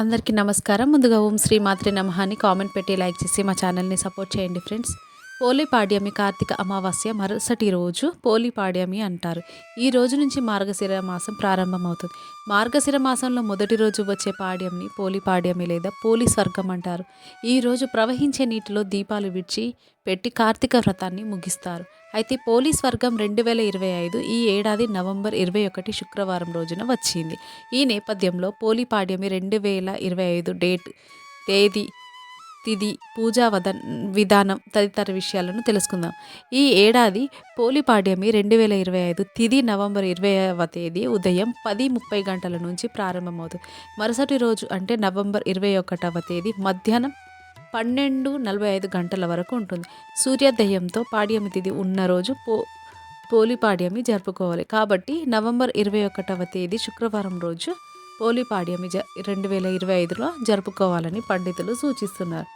అందరికీ నమస్కారం. ముందుగా ఓం శ్రీ మాత్రే నమహాన్ని కామెంట్ పెట్టి లైక్ చేసి మా ఛానల్ని సపోర్ట్ చేయండి ఫ్రెండ్స్. పోలిపాడ్యమి కార్తీక అమావాస్య మరుసటి రోజు పోలిపాడ్యమి అంటారు. ఈ రోజు నుంచి మార్గశిర మాసం ప్రారంభమవుతుంది. మార్గశిర మాసంలో మొదటి రోజు వచ్చే పాడ్యంని పోలిపాడ్యమి లేదా పోలి స్వర్గం అంటారు. ఈ రోజు ప్రవహించే నీటిలో దీపాలు విడిచి పెట్టి కార్తీక వ్రతాన్ని ముగిస్తారు. అయితే పోలీస్ వర్గం రెండు వేల ఇరవై ఐదు ఈ ఏడాది నవంబర్ ఇరవై ఒకటి శుక్రవారం రోజున వచ్చింది. ఈ నేపథ్యంలో పోలిపాడ్యమి రెండు వేల ఇరవై ఐదు డేట్ తేదీ తిది పూజా వద విధానం తదితర విషయాలను తెలుసుకుందాం. ఈ ఏడాది పోలిపాడ్యమి రెండు వేల ఇరవై ఐదు తిది నవంబర్ ఇరవైవ తేదీ ఉదయం పది ముప్పై గంటల నుంచి ప్రారంభమవుతుంది. మరుసటి రోజు అంటే నవంబర్ ఇరవై ఒకటవ తేదీ మధ్యాహ్నం పన్నెండు నలభై ఐదు గంటల వరకు ఉంటుంది. సూర్యోదయంతో పాడ్యమి తిది ఉన్న రోజు పో పోలిపాడ్యమి జరుపుకోవాలి. కాబట్టి నవంబర్ ఇరవై ఒకటవ తేదీ శుక్రవారం రోజు పోలిపాడ్యమి జ రెండు వేల ఇరవై ఐదులో జరుపుకోవాలని పండితులు సూచిస్తున్నారు.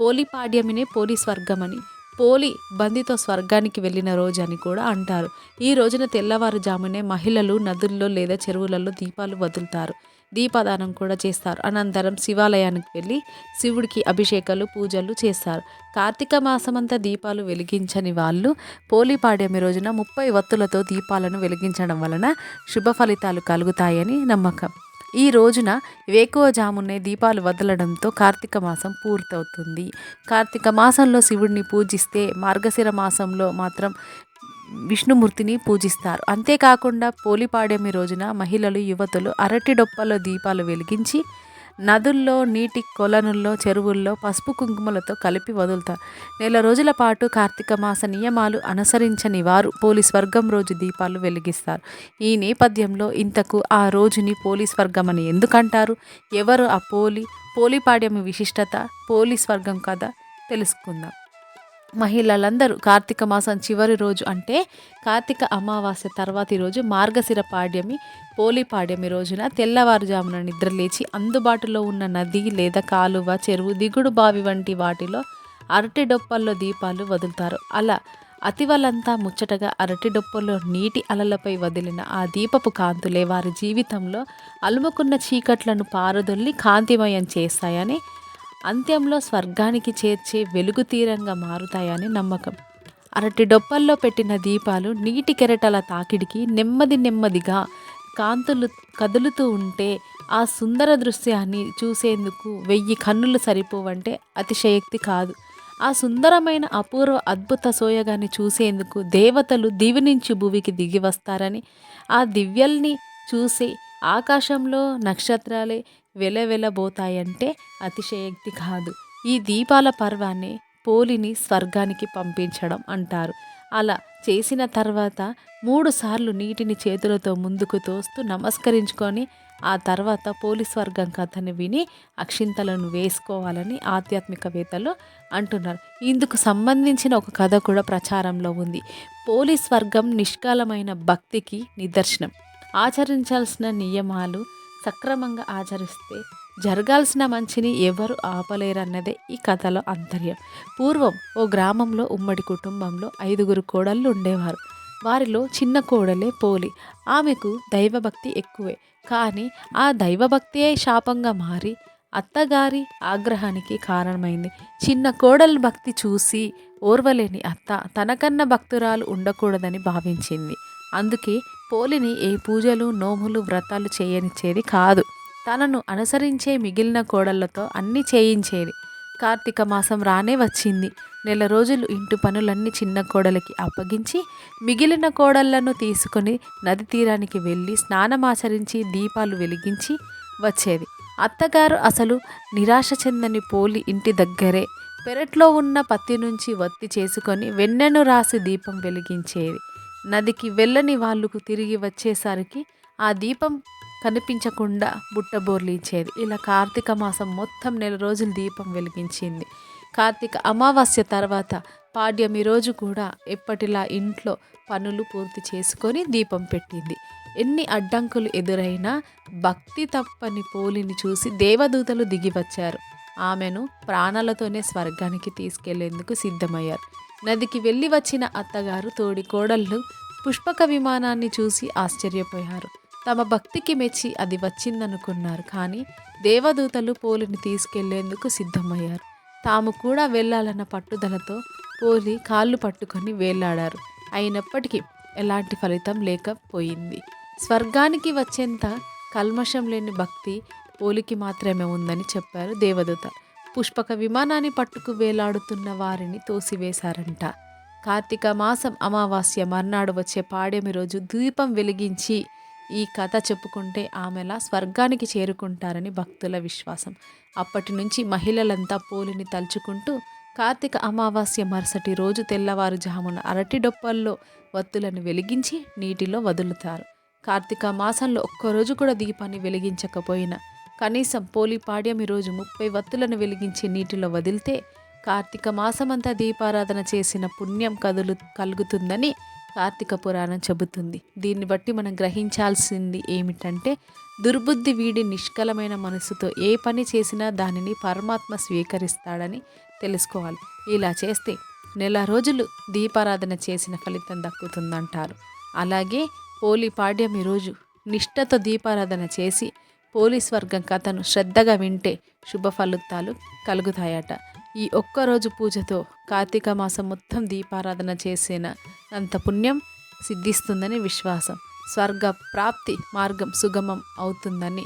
పోలిపాడ్యమినే పోలి స్వర్గమని పోలి బందితో స్వర్గానికి వెళ్ళిన రోజు అని కూడా అంటారు. ఈ రోజున తెల్లవారుజామునే మహిళలు నదుల్లో లేదా చెరువులలో దీపాలు వదులుతారు. దీపదానం కూడా చేస్తారు. అనంతరం శివాలయానికి వెళ్ళి శివుడికి అభిషేకాలు పూజలు చేస్తారు. కార్తీక మాసమంతా దీపాలు వెలిగించని వాళ్ళు పోలిపాడ్యమి రోజున ముప్పై వత్తులతో దీపాలను వెలిగించడం వలన శుభ ఫలితాలు కలుగుతాయని నమ్మకం. ఈ రోజున వేకువజామునే దీపాలు వదలడంతో కార్తీక మాసం పూర్తవుతుంది. కార్తీక మాసంలో శివుడిని పూజిస్తే మార్గశిర మాసంలో మాత్రం విష్ణుమూర్తిని పూజిస్తారు. అంతేకాకుండా పోలిపాడేమి రోజున మహిళలు యువతులు అరటి డొప్పలో దీపాలు వెలిగించి నదుల్లో నీటి కొలనుల్లో చెరువుల్లో పసుపు కుంకుమలతో కలిపి వదులుతారు నెల రోజుల పాటు కార్తీక మాస నియమాలు అనుసరించని వారు పోలీస్ వర్గం రోజు దీపాలు వెలిగిస్తారు. ఈ నేపథ్యంలో ఇంతకు ఆ రోజుని పోలీస్ వర్గం అని ఎందుకంటారు? ఎవరు ఆ పోలి పోలిపాడ్యం విశిష్టత? పోలీస్ వర్గం కథ తెలుసుకుందాం. మహిళలందరూ కార్తీక మాసం చివరి రోజు అంటే కార్తీక అమావాస్య తర్వాతి రోజు మార్గశిర పాడ్యమి పోలి పాడ్యమి రోజున తెల్లవారుజామున నిద్రలేచి అందుబాటులో ఉన్న నది లేదా కాలువ చెరువు దిగుడు బావి వంటి వాటిలో అరటి డొప్పల్లో దీపాలు వదులుతారు. అలా అతివలంతా ముచ్చటగా అరటి డొప్పల్లో నీటి అలలపై వదిలిన ఆ దీపపు కాంతులే వారి జీవితంలో అలుముకున్న చీకట్లను పారదొల్లి కాంతిమయం చేస్తాయని అంత్యంలో స్వర్గానికి చేర్చే వెలుగు తీరంగా మారుతాయని నమ్మకం. అరటి డొప్పల్లో పెట్టిన దీపాలు నీటి కెరటల తాకిడికి నెమ్మది నెమ్మదిగా కాంతులు కదులుతూ ఉంటే ఆ సుందర దృశ్యాన్ని చూసేందుకు వెయ్యి కన్నులు సరిపోవంటే అతిశయక్తి కాదు. ఆ సుందరమైన అపూర్వ అద్భుత సోయగాన్ని చూసేందుకు దేవతలు దివి నుంచి భూమికి దిగి వస్తారని ఆ దివ్యల్ని చూసి ఆకాశంలో నక్షత్రాలే వెలవెలబోతాయంటే అతిశయక్తి కాదు. ఈ దీపాల పర్వాన్ని పోలిని స్వర్గానికి పంపించడం అంటారు. అలా చేసిన తర్వాత మూడుసార్లు నీటిని చేతులతో ముందుకు తోస్తూ నమస్కరించుకొని ఆ తర్వాత పోలీస్ వర్గం కథని విని అక్షింతలను వేసుకోవాలని ఆధ్యాత్మికవేత్తలు అంటున్నారు. ఇందుకు సంబంధించిన ఒక కథ కూడా ప్రచారంలో ఉంది. పోలీస్ వర్గం నిష్కాలమైన భక్తికి నిదర్శనం. ఆచరించాల్సిన నియమాలు సక్రమంగా ఆచరిస్తే జరగాల్సిన మంచిని ఎవరు ఆపలేరన్నదే ఈ కథలో అంతర్యం. పూర్వం ఓ గ్రామంలో ఉమ్మడి కుటుంబంలో ఐదుగురు కోడళ్ళు ఉండేవారు. వారిలో చిన్న కోడలే పోలి. ఆమెకు దైవభక్తి ఎక్కువే. కానీ ఆ దైవభక్తియే శాపంగా మారి అత్తగారి ఆగ్రహానికి కారణమైంది. చిన్న కోడల భక్తి చూసి ఓర్వలేని అత్త తనకన్న భక్తురాలు ఉండకూడదని భావించింది. అందుకే పోలిని ఏ పూజలు నోములు వ్రతాలు చేయనిచ్చేది కాదు. తనను అనుసరించే మిగిలిన కోడళ్ళతో అన్నీ చేయించేది. కార్తీక మాసం రానే వచ్చింది. నెల రోజులు ఇంటి పనులన్నీ చిన్న కోడలికి అప్పగించి మిగిలిన కోడళ్ళను తీసుకొని నది తీరానికి వెళ్ళి స్నానమాచరించి దీపాలు వెలిగించి వచ్చేది. అత్తగారు అసలు నిరాశ చెందని పోలి ఇంటి దగ్గరే పెరట్లో ఉన్న పత్తి నుంచి వత్తి చేసుకొని వెన్నెను రాసి దీపం వెలిగించేది. నదికి వెళ్ళని వాళ్ళకు తిరిగి వచ్చేసరికి ఆ దీపం కనిపించకుండా బుట్టబోర్లు ఇచ్చేది ఇలా కార్తీక మాసం మొత్తం నెల రోజులు దీపం వెలిగించింది. కార్తీక అమావాస్య తర్వాత పాడ్యమి రోజు కూడా ఎప్పటిలా ఇంట్లో పనులు పూర్తి చేసుకొని దీపం పెట్టింది. ఎన్ని అడ్డంకులు ఎదురైనా భక్తి తప్పని పోలిని చూసి దేవదూతలు దిగి వచ్చారు. ఆమెను ప్రాణాలతోనే స్వర్గానికి తీసుకెళ్ళేందుకు సిద్ధమయ్యారు. నదికి వెళ్ళి వచ్చిన అత్తగారు తోడి కోడళ్ళు పుష్పక విమానాన్ని చూసి ఆశ్చర్యపోయారు. తమ భక్తికి మెచ్చి అది వచ్చిందనుకున్నారు కానీ దేవదూతలు పోలిని తీసుకెళ్ళేందుకు సిద్ధమయ్యారు. తాము కూడా వెళ్ళాలన్న పట్టుదలతో పోలి కాళ్ళు పట్టుకొని వేలాడారు. అయినప్పటికీ ఎలాంటి ఫలితం లేకపోయింది. స్వర్గానికి వచ్చేంత కల్మషం లేని భక్తి పోలికి మాత్రమే ఉందని చెప్పారు దేవదూత. పుష్పక విమానాన్ని పట్టుకు వేలాడుతున్న వారిని తోసివేశారంట. కార్తీక మాసం అమావాస్య మర్నాడు వచ్చే పాడెమి రోజు దీపం వెలిగించి ఈ కథ చెప్పుకుంటే ఆమెలా స్వర్గానికి చేరుకుంటారని భక్తుల విశ్వాసం. అప్పటి నుంచి మహిళలంతా పోలిని తలుచుకుంటూ కార్తీక అమావాస్య మరుసటి రోజు తెల్లవారుజామున అరటి డొప్పల్లో వత్తులను వెలిగించి నీటిలో వదులుతారు. కార్తీక మాసంలో ఒక్కరోజు కూడా దీపాన్ని వెలిగించకపోయినా కనీసం పోలిపాడ్యం ఈరోజు రోజు ముప్పై వత్తులను వెలిగించి నీటిలో వదిలితే కార్తీక మాసమంతా దీపారాధన చేసిన పుణ్యం కదులు కలుగుతుందని కార్తీక పురాణం చెబుతుంది. దీన్ని బట్టి మనం గ్రహించాల్సింది ఏమిటంటే దుర్బుద్ధి వీడి నిష్కలమైన మనసుతో ఏ పని చేసినా దానిని పరమాత్మ స్వీకరిస్తాడని తెలుసుకోవాలి. ఇలా చేస్తే నెల రోజులు దీపారాధన చేసిన ఫలితం దక్కుతుందంటారు. అలాగే పోలి పాడ్యమి రోజు నిష్ఠతో దీపారాధన చేసి పోలీస్ వర్గం కథను శ్రద్ధగా వింటే శుభ ఫలితాలు కలుగుతాయట. ఈ ఒక్కరోజు పూజతో కార్తీక మాసం మొత్తం దీపారాధన చేసిన అంత పుణ్యం సిద్ధిస్తుందని విశ్వాసం. స్వర్గ ప్రాప్తి మార్గం సుగమం అవుతుందని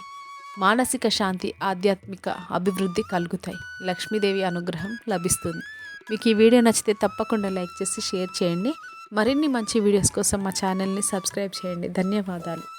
మానసిక శాంతి ఆధ్యాత్మిక అభివృద్ధి కలుగుతాయి. లక్ష్మీదేవి అనుగ్రహం లభిస్తుంది. మీకు ఈ వీడియో నచ్చితే తప్పకుండా లైక్ చేసి షేర్ చేయండి. మరిన్ని మంచి వీడియోస్ కోసం మా ఛానల్ని సబ్స్క్రైబ్ చేయండి. ధన్యవాదాలు.